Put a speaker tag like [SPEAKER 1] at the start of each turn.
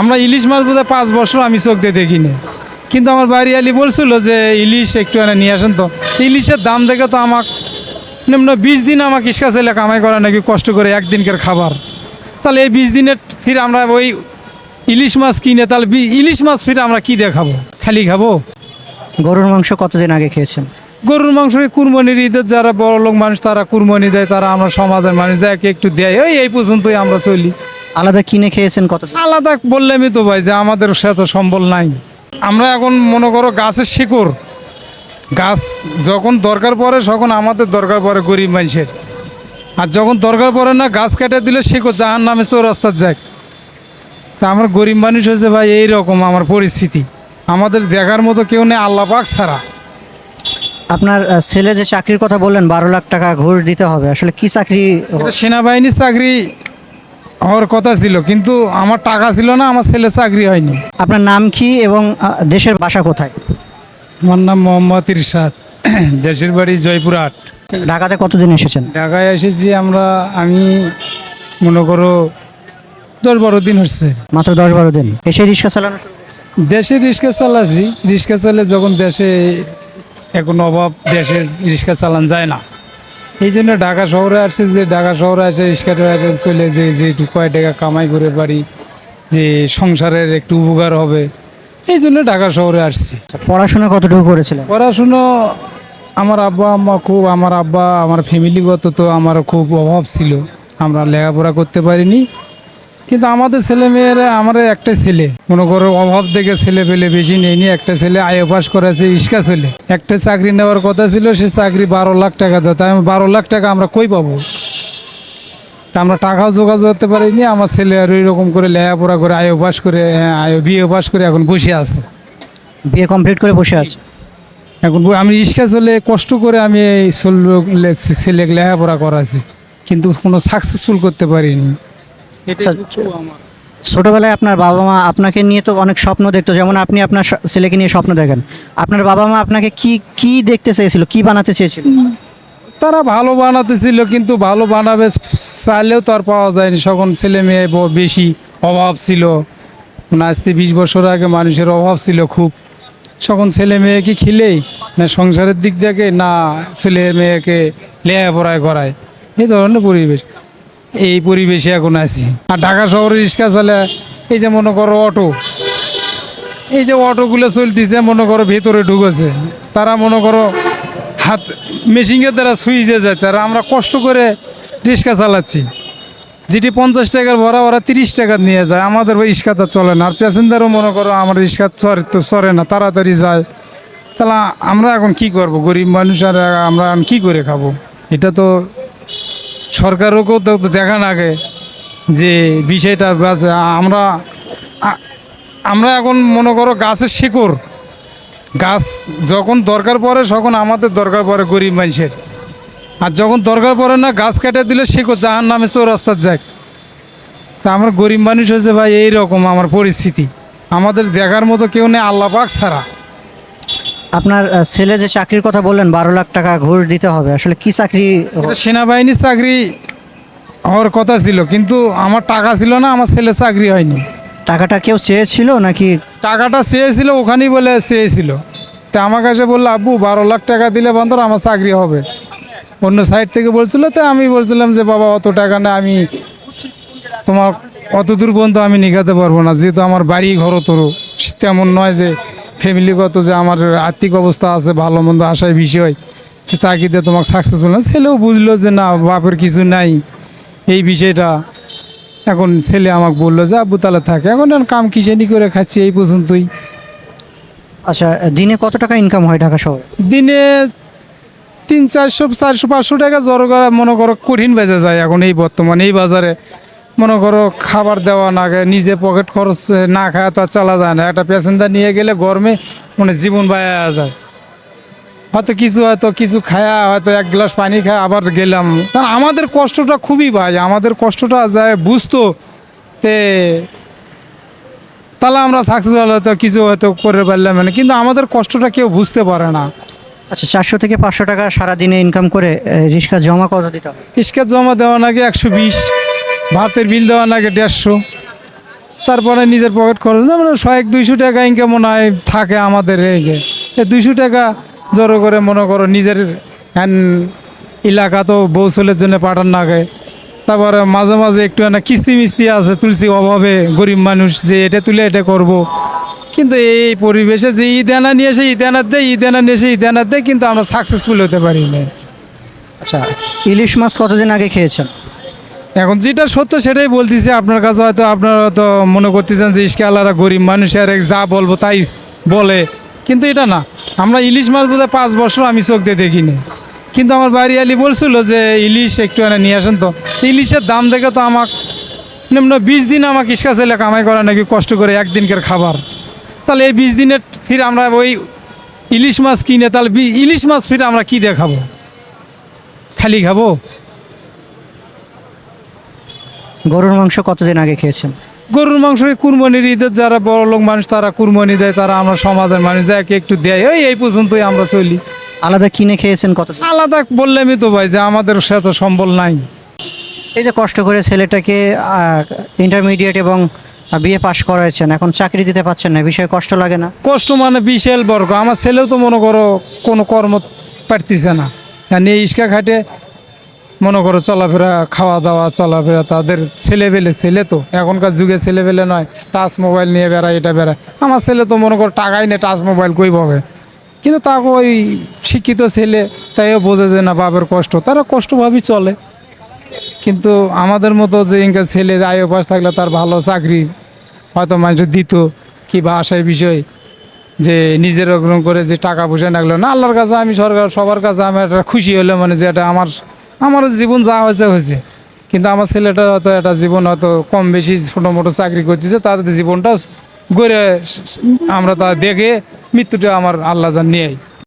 [SPEAKER 1] আমরা ইলিশ মাছ বোধহয় পাঁচ বছর আমি চোখ দিয়ে দেখিনি। কিন্তু আমার বাড়ি আলি বলছিল যে ইলিশ একটু এনে নিয়ে আসেন তো। ইলিশের দাম দেখে তো আমার নিম্ন বিশ দিন আমাকে ইস্কা ছেলে কামাই করে নাকি কষ্ট করে একদিনকার খাবার। তাহলে এই বিশ দিনের ফির আমরা ওই ইলিশ মাছ কিনে তাহলে ইলিশ মাছ ফির আমরা কি দিয়ে খাব? খালি খাব?
[SPEAKER 2] গরুর মাংস কতদিন আগে খেয়েছেন?
[SPEAKER 1] গরুর মাংস এই কুরবানির ঈদের যারা বড় লোক মানুষ তারা কুরবানি দেয় তারা আমরা সমাজের মানুষ যাকে একটু দেয়। ওই এই পর্যন্তই আমরা চলি।
[SPEAKER 2] আলাদা কিনে খেয়েছেন কতদিন
[SPEAKER 1] আলাদা বললামই তো ভাই যে আমাদের সে তো সম্বল নাই। আমরা এখন মনে করো গাছের শিকড়। গাছ যখন দরকার পড়ে তখন আমাদের দরকার পড়ে গরিব মানুষের। আর যখন দরকার পড়ে না গাছ কেটে দিলে শিকড় জাহান নামে চৌরাস্তার যাক। তা আমার গরিব মানুষ হয়েছে ভাই এই রকম আমার পরিস্থিতি। আমাদের দেখার মতো কেউ নেই আল্লাহ পাক ছাড়া।
[SPEAKER 2] আপনার ছেলে যে চাকরির কথা বললেন বারো লাখ টাকা ঘুষ দিতে হবে আসলে কি চাকরি
[SPEAKER 1] সেনাবাহিনীর চাকরি হওয়ার কথা ছিল কিন্তু আমার টাকা ছিল না আমার ছেলে চাকরি হয়নি।
[SPEAKER 2] আপনার নাম কি এবং দেশের বাসা কোথায়?
[SPEAKER 1] আমার নাম মোহাম্মদ ইরশাদ দেশের বাড়ি জয়পুরহাট
[SPEAKER 2] ঢাকাতে কতদিন এসেছেন?
[SPEAKER 1] ঢাকায় এসেছি আমরা আমি মনে করো দশ বারো দিন হচ্ছে।
[SPEAKER 2] মাত্র দশ বারো দিন। এসে রিক্সা চালানো
[SPEAKER 1] দেশে রিক্সা চালাচ্ছি রিক্সা চালে যখন দেশে এখন অভাব দেশের রিক্সা চালান যায় না। এই জন্য ঢাকা শহরে আসছে যে ঢাকা শহরে আসে রিক্সাটা চলে যে যে একটু কয় টাকা কামাই করে পারি যে সংসারের একটু উপকার হবে। এই জন্য ঢাকা শহরে আসছি।
[SPEAKER 2] পড়াশোনা কতটুকু করেছিলেন?
[SPEAKER 1] পড়াশুনো আমার আব্বা আম্মা খুব আমার আব্বা আমার ফ্যামিলিগত তো আমার খুব অভাব ছিল। আমরা লেখাপড়া করতে পারিনি। কিন্তু আমাদের ছেলে মেয়েরা আমার একটা ছেলে। মনে করো অভাব দেখে ছেলে পেলে বেশি নেয়নি একটা ছেলে আয় পাস করেছে ইস্কা ছেলে। একটা চাকরি নেওয়ার কথা ছিল সে চাকরি বারো লাখ টাকা দেয়। তাই আমি বারো লাখ টাকা আমরা কই পাবো? তা আমরা টাকাও জোগাড় করতে পারিনি আমার ছেলে আর ওই রকম করে লেখাপড়া করে আয় পাস করে হ্যাঁ, আয় বিয়ে পাস করে এখন বসে আছে।
[SPEAKER 2] বিয়ে কমপ্লিট করে বসে আছে?
[SPEAKER 1] এখন আমি রিক্সা চলে কষ্ট করে আমি এই ছেলে ছেলে লেখাপড়া করাছি কিন্তু কোনো সাকসেসফুল করতে পারিনি এটা
[SPEAKER 2] আচ্ছা।
[SPEAKER 1] দুঃখ আমার
[SPEAKER 2] ছোটবেলায় আপনার বাবা মা আপনাকে নিয়ে তো অনেক স্বপ্ন দেখতো যেমন আপনি আপনার ছেলেকে নিয়ে স্বপ্ন দেখেন। আপনার বাবা মা আপনাকে কি কি দেখতে চেয়েছিল কি বানাতে চেয়েছিল?
[SPEAKER 1] তারা ভালো বানাতে ছিল কিন্তু ভালো বানাবে চাইলেও তো আর পাওয়া যায়নি। সকল ছেলে মেয়ে ব- বেশি অভাব ছিল। মানে আজ থেকে বিশ বছর আগে মানুষের অভাব ছিল খুব। সকল ছেলে মেয়েকে খিলেই না সংসারের দিক থেকে না ছেলে মেয়েকে লেখাপড়ায় করায়। এই ধরনের পরিবেশ। এই পরিবেশে এখন আছি। আর ঢাকা শহরে রিক্সা চালে এই যে মনে করো অটো, এই যে অটোগুলো চলতেছে মনে করো ভেতরে ঢুকেছে, তারা মনে করো হাত মেশিনের দ্বারা সুইচে যাচ্ছে আর আমরা কষ্ট করে রিক্সা চালাচ্ছি। যেটি পঞ্চাশ টাকার ভরা ওরা তিরিশ টাকা নিয়ে যায়। আমাদের ওই রিক্সাটা চলে না। আর প্যাসেঞ্জারও মনে করো আমার রিক্সা চরে তো চরে না, তাড়াতাড়ি যায়। তাহলে আমরা এখন কি করব? গরিব মানুষ আর আমরা এখন কী করে খাব? এটা তো সরকারকেও তো দেখান আগে যে বিষয়টা। আমরা আমরা এখন মনে করো গাছের শিকড়। গাছ যখন দরকার পড়ে তখন আমাদের দরকার পড়ে গরিব মানুষের। আর যখন দরকার পড়ে না, গাছ কেটে দিলে শিকড় জাহান নামে চৌরাস্তার যাক তা আমরা গরিব মানুষ হয়েছে ভাই এই রকম আমার পরিস্থিতি। আমাদের দেখার মতো কেউ নেই, আল্লাহ পাক ছাড়া।
[SPEAKER 2] আপনার ছেলে যে চাকরির কথা বললেন বারো লাখ টাকা ঘুষ দিতে হবে আসলে কি চাকরি
[SPEAKER 1] সেনাবাহিনীর চাকরি হওয়ার কথা ছিল কিন্তু আমার টাকা ছিল না আমার ছেলে চাকরি হয়নি।
[SPEAKER 2] টাকাটা কেউ চেয়েছিল নাকি?
[SPEAKER 1] টাকাটা চেয়েছিল ওখানেই বলে চেয়েছিল। তা আমার কাছে বলল আব্বু বারো লাখ টাকা দিলে বন্ধর আমার চাকরি হবে। অন্য সাইড থেকে বলছিল তো আমি বলছিলাম যে বাবা অত টাকা না আমি তোমার অত দূর পর্যন্ত আমি নিঘাতে পারব না যেহেতু আমার বাড়ি ঘর তোর তেমন নয় যে ফ্যামিলিগত যে আমার আর্থিক অবস্থা আছে ভালো মন্দ আশায় বিষয় তাকিদে তোমাকে সাকসেসফুল না। ছেলেও বুঝলো যে না বাপের কিছু নাই। এই বিষয়টা এখন ছেলে আমাকে বলল যে আব্বু তাহলে থাকে। এখন কাম কিসেনি করে খাচ্ছি এই পর্যন্তই।
[SPEAKER 2] আচ্ছা দিনে কত টাকা ইনকাম হয় ঢাকা শহরে?
[SPEAKER 1] দিনে তিন চারশো চারশো পাঁচশো টাকা জড়ো করা মনে করো কঠিন বেজে যায় এখন এই বর্তমানে এই বাজারে। মনে করো খাবার দেওয়া না খায় নিজে পকেট খরচ না খায় তো চলা যায় না। একটা প্যাসেঞ্জার নিয়ে গেলে গরমে মানে জীবন বায়া যায়। হয়তো কিছু হয়তো কিছু খায়া হয়তো এক গ্লাস পানি খায় আবার গেলাম। কারণ আমাদের কষ্টটা খুবই ভাই আমাদের কষ্টটা যায় বুঝতো তে তাহলে আমরা সাকসেসফুল হয়তো কিছু হয়তো করে পারলাম না কিন্তু আমাদের কষ্টটা কেউ বুঝতে পারে না।
[SPEAKER 2] আচ্ছা চারশো থেকে পাঁচশো টাকা সারাদিনে ইনকাম করে রিক্সা জমা কত দিতে হবে?
[SPEAKER 1] জমা দেওয়া নাকি একশো বিশ। ভাতের বিল দেওয়া নাকি দেড়শো। তারপরে নিজের পকেট খরচ। না মানে শয়েক দুইশো টাকা ইনকাম মনে হয় থাকে আমাদের এই দুইশো টাকা জড়ো করে মনে করো নিজের এলাকা তো বৌসলের জন্য পাঠান লাগে তারপরে মাঝে মাঝে একটু না কিস্তি মিস্তি আছে, তুলসি অভাবে গরিব মানুষ যে এটা তুলে এটা করব। কিন্তু এই পরিবেশে যে ঈদ আনা নিয়ে এসে ঈদ আনার দেয়, ঈদ আনা নিয়ে এসে ঈদ আনার দেয়, কিন্তু আমরা সাকসেসফুল হতে পারি না।
[SPEAKER 2] আচ্ছা ইলিশ মাছ কতদিন আগে খেয়েছেন?
[SPEAKER 1] এখন যেটা সত্য সেটাই বলতেছি, আপনার কাছে হয়তো আপনারা হয়তো মনে করতেছেন যে ইস্কে আল্লাহরা গরিব মানুষ আর এক যা বলব তাই বলে, কিন্তু এটা না। আমরা ইলিশ মাছ বোধহয় পাঁচ বছর আমি চোখ দিয়ে দেখিনি। কিন্তু আমার বাড়ি আলি বলছিল যে ইলিশ একটু এনে নিয়ে আসেন তো। ইলিশের দাম দেখে তো আমাকে নিম্ন বিশ দিন আমাকে ইস্কা ছেলে কামাই করা নাকি কষ্ট করে একদিনকার খাবার। তাহলে এই বিশ দিনের ফির আমরা ওই ইলিশ মাছ কিনে, তাহলে ইলিশ মাছ ফির আমরা কি দেখাবো খালি খাব?
[SPEAKER 2] গরুর মাংস কতদিন আগে খেয়েছেন?
[SPEAKER 1] গরুর মাংস কুরবানির ঈদের যারা বড় লোক মানুষ তারা কুরবানি দেয় তারা আমরা সমাজের মানুষ যাকে একটু দেয়। ওই এই পর্যন্তই আমরা চলি।
[SPEAKER 2] আলাদা কিনে খেয়েছেন কত?
[SPEAKER 1] আলাদা বললামই তো ভাই যে আমাদের সে তো সম্বল নাই।
[SPEAKER 2] এই যে কষ্ট করে ছেলেটাকে ইন্টারমিডিয়েট এবং বিএ পাশ করাইছেন এখন চাকরি দিতে পারছেন না বিষয়ে কষ্ট লাগে না?
[SPEAKER 1] কষ্ট মানে বিশাল বর্গ। আমার ছেলেও তো মনে করো কোনো কর্ম পারতেছে না। এই ইস্কা খাটে মনে করো চলাফেরা খাওয়া দাওয়া চলাফেরা, তাদের ছেলেবেলে ছেলে তো। এখনকার যুগে ছেলেবেলে নয়, টাচ মোবাইল নিয়ে বেড়ায়, এটা বেড়ায়। আমার ছেলে তো মনে করো টাকাই নেই, টাচ মোবাইল কই পাবে? কিন্তু তাকে ওই শিক্ষিত ছেলে, তাইও বোঝে যে না বাবার কষ্ট। তারা কষ্টভাবেই চলে। কিন্তু আমাদের মতো যে ইনকার ছেলে, আয় পাশ থাকলে তার ভালো চাকরি হয়তো মানুষ দিত, কি বা আশায় বিষয় যে নিজের ওরকম করে যে টাকা পয়সা লাগল। না, আল্লাহর কাছে আমি সরকার, সবার কাছে আমি একটা খুশি হলো মানে যে এটা আমার আমার জীবন যা হয়েছে হয়েছে। কিন্তু আমার ছেলেটা হয়তো একটা জীবন হয়তো কম বেশি ছোটো মোটো চাকরি করতেছে তাদের জীবনটা গড়ে আমরা তা দেখে মৃত্যুটা আমার আল্লাহ জান নিয়ে